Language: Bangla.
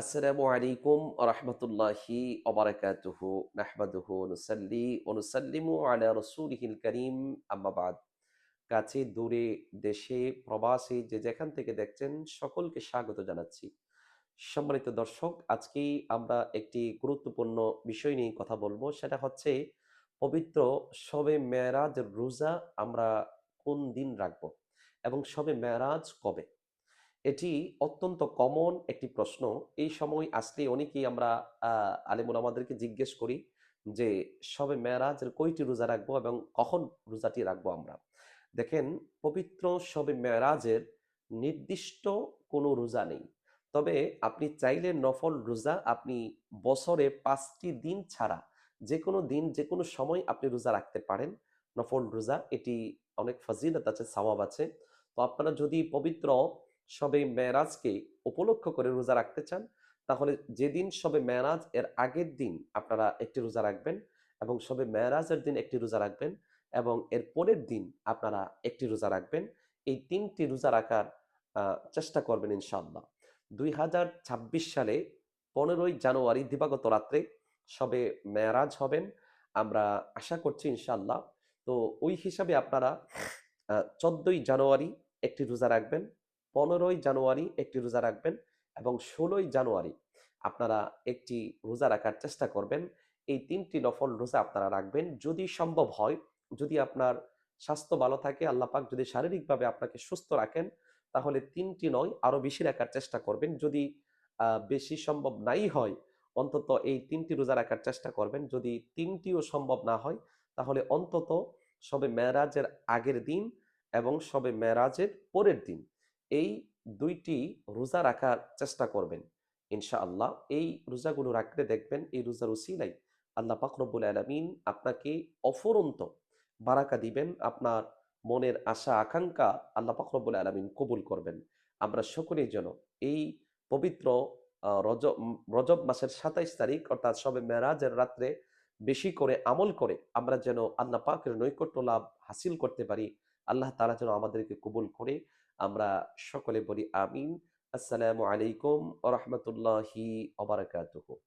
আসসালামু আলাইকুম রহমতুল্লাহি ওবরাকাতুহু নাহমাদুহু নুসাল্লি ও নুসাল্লিমু আলা রসুলিহিল করিম আম্মাবাদ কাছে, দূরে, দেশে, প্রবাসে, যে যেখান থেকে দেখছেন, সকলকে স্বাগত জানাচ্ছি। সম্মানিত দর্শক আজকেই আমরা একটি গুরুত্বপূর্ণ বিষয় নিয়ে কথা বলব, সেটা হচ্ছে পবিত্র শবে মেরাজ রোজা আমরা কোন দিন রাখব এবং শবে মেরাজ কবে? এটি অত্যন্ত কমন একটি প্রশ্ন। এই সময় আসলে অনেকেই আমরা আলেমুল আমাদেরকে জিজ্ঞেস করি যে, সবে মেরাজের কয়টি রোজা রাখব এবং কখন রোজাটি রাখব আমরা? দেখেন, পবিত্র সবে মেরাজের নির্দিষ্ট কোনো রোজা নেই। তবে আপনি চাইলে নফল রোজা আপনি বছরে পাঁচটি দিন ছাড়া যে কোনো দিন যে কোনো সময় আপনি রোজা রাখতে পারেন। নফল রোজা, এটি অনেক ফজিলত আছে, সওয়াব আছে। তো আপনারা যদি পবিত্র সবে মেরাজকে উপলক্ষ করে রোজা রাখতে চান, তাহলে যেদিন সবে মেরাজ এর আগের দিন আপনারা একটি রোজা রাখবেন এবং সবে মেরাজের দিন একটি রোজা রাখবেন এবং এর পরের দিন আপনারা একটি রোজা রাখবেন। এই তিনটি রোজা রাখার চেষ্টা করবেন ইনশাআল্লাহ। দুই হাজার ছাব্বিশ সালে পনেরোই জানুয়ারি দিবাগত রাত্রে সবে মেরাজ হবেন, আমরা আশা করছি ইনশাআল্লাহ। তো ওই হিসাবে আপনারা চোদ্দই জানুয়ারি একটি রোজা রাখবেন। পনেরোই জানুয়ারি একটি রোজা রাখবেন এবং ষোলোই জানুয়ারি আপনারা একটি রোজা রাখার চেষ্টা করবেন। এই তিনটি নফল রোজা আপনারা রাখবেন। যদি সম্ভব হয়, যদি আপনার স্বাস্থ্য ভালো থাকে, আল্লাহ পাক যদি শারীরিকভাবে আপনাকে সুস্থ রাখেন, তাহলে তিনটি নয় আরও বেশি রাখার চেষ্টা করবেন। যদি বেশি সম্ভব নাই হয়, অন্তত এই তিনটি রোজা রাখার চেষ্টা করবেন। যদি তিনটিও সম্ভব না হয়, তাহলে অন্তত সবে মেরাজের আগের দিন এবং সবে মেরাজের পরের দিন এই দুইটি রোজা রাখার চেষ্টা করবেন, ইনশাআল্লাহ। এই রোজাগুলো রাখলে দেখবেন, এই রোজার উসিলাই আল্লাহ পাক রব্বুল আলামিন আপনাকে অফুরন্ত বারাকা দিবেন, আপনার মনের আশা, আকাঙ্ক্ষা আল্লাহ পাক রব্বুল আলামিন কবুল করবেন। আমরা সকলেই যেন এই পবিত্র রজব রজব মাসের সাতাইশ তারিখ অর্থাৎ সবে মেরাজের রাত্রে বেশি করে আমল করে আমরা যেন আল্লাহ পাকের নৈকট্য লাভ হাসিল করতে পারি, আল্লাহ তাআলা যেন আমাদেরকে কবুল করে আমরা সকলে বলি আমিন। আসসালামু আলাইকুম ওয়া রাহমাতুল্লাহি ওয়া বারাকাতুহু।